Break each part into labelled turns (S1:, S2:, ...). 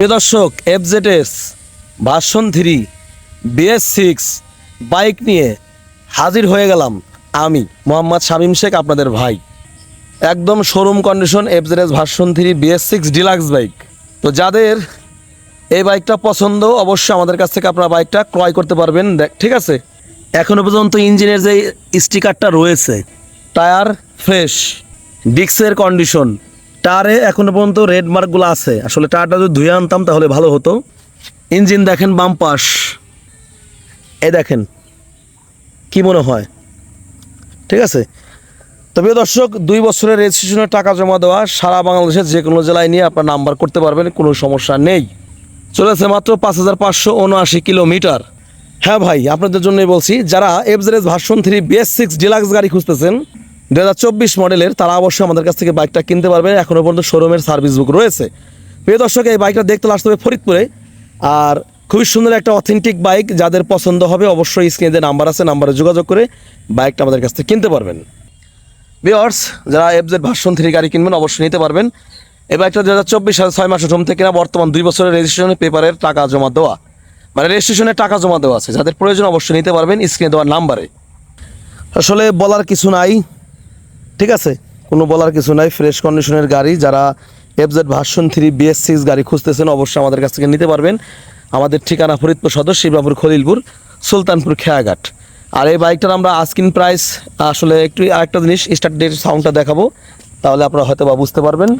S1: প্রিয় দর্শক FZS version three BS six bike নিয়ে হাজির হয়ে গেলাম আমি, মোহাম্মদ শামীম শেখ, আপনাদের ভাই। একদম showroom condition FZS version three BS six deluxe bike তো যাদের এই বাইকটা পছন্দ, অবশ্যই আমাদের কাছ থেকে আপনারা বাইকটা ক্রয় করতে পারবেন। দেখ, ঠিক আছে? এখনও পর্যন্ত ইঞ্জিনের যে স্টিকারটা রয়েছে টায়ার ফ্রেশ ডিক্সের কন্ডিশন টায়ারে এখনও পর্যন্ত রেড মার্কগুলো আছে। আসলে টায়ারটা যদি ধুয়ে আনতাম তাহলে ভালো হতো। ইঞ্জিন দেখেন বাম পাশ। এ দেখেন, কি মনে হয়? ঠিক আছে? তবে দর্শক, দুই বছরের রেজিস্ট্রেশনের টাকা জমা দেওয়া সারা বাংলাদেশের যে কোনো জেলায় নিয়ে আপনার নাম্বার করতে পারবেন, কোনো সমস্যা নেই। চলেছে মাত্র পাঁচ হাজার পাঁচশো উনআশি কিলোমিটার। হ্যাঁ ভাই, আপনাদের জন্যই বলছি, যারা FZS version three BS six deluxe গাড়ি খুঁজতেছেন দু হাজার চব্বিশ মডেলের, তারা অবশ্যই আমাদের কাছ থেকে বাইকটা কিনতে পারবেন এখনও পর্যন্ত শোরুমের সার্ভিস বুক রয়েছে। প্রিয় দর্শক, এই বাইকটা দেখতে আসতে হবে ফরিদপুরে। আর খুবই সুন্দর একটা অথেন্টিক বাইক যাদের পছন্দ হবে অবশ্যই স্ক্রিনে যে নাম্বার আছে নাম্বারে যোগাযোগ করে বাইকটা আমাদের কাছ থেকে কিনতে পারবেন। বিয়ার্স যারা এফজেড ভার্সন থ্রি গাড়ি কিনবেন, অবশ্যই নিতে পারবেন। এই বাইকটা দু হাজার চব্বিশ সালে ছয় মাসের হোম থেকে না বর্তমান দুই বছরের রেজিস্ট্রেশনের পেপারের টাকা জমা দেওয়া। মানে রেজিস্ট্রেশনের টাকা জমা দেওয়া আছে, যাদের প্রয়োজন অবশ্যই নিতে পারবেন স্ক্রিনে দেওয়ার নাম্বারে আসলে বলার কিছু নাই। ঠিক আছে? কোনো বলার কিছু নাই ফ্রেশ কন্ডিশনের গাড়ি। যারা FZ version three BS six গাড়ি খুঁজতেছেন, অবশ্যই আমাদের কাছ থেকে নিতে পারবেন। আমাদের ঠিকানা ফরিদপুর সদর শিবরাপুর খলিলপুর, সুলতানপুর, খেয়াঘাট। আর এই বাইকটার আমরা আস্কিন প্রাইস আসলে একটু আরেকটা জিনিস স্টার্ট ডেট সাউন্ডটা দেখাবো। তাহলে আপনারা হয়তো বা বুঝতে পারবেন।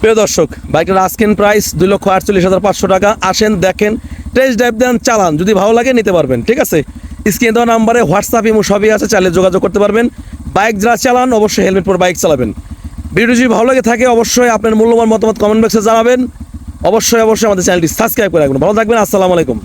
S1: প্রিয় দর্শক, বাইকটার আস্কিন প্রাইস দুই লক্ষ আটচল্লিশ হাজার পাঁচশো টাকা। আসেন, দেখেন টেস্ট ড্রাইভ দেন, চালান। যদি ভালো লাগে, নিতে পারবেন, ঠিক আছে? স্ক্রিনে দেওয়া নাম্বারে হোয়াটসঅ্যাপ ইমো সবই আছে, চাইলে যোগাযোগ করতে পারবেন। বাইক যারা চালান, অবশ্যই হেলমেট পরে বাইক চালাবেন। ভিডিও যদি ভালো লাগে থাকে, অবশ্যই আপনার মূল্যবান মতামত কমেন্ট বক্সে জানাবেন। অবশ্যই অবশ্যই আমাদের চ্যানেলটি সাবস্ক্রাইব করে রাখবেন। ভালো থাকবেন, আসসালামু আলাইকুম।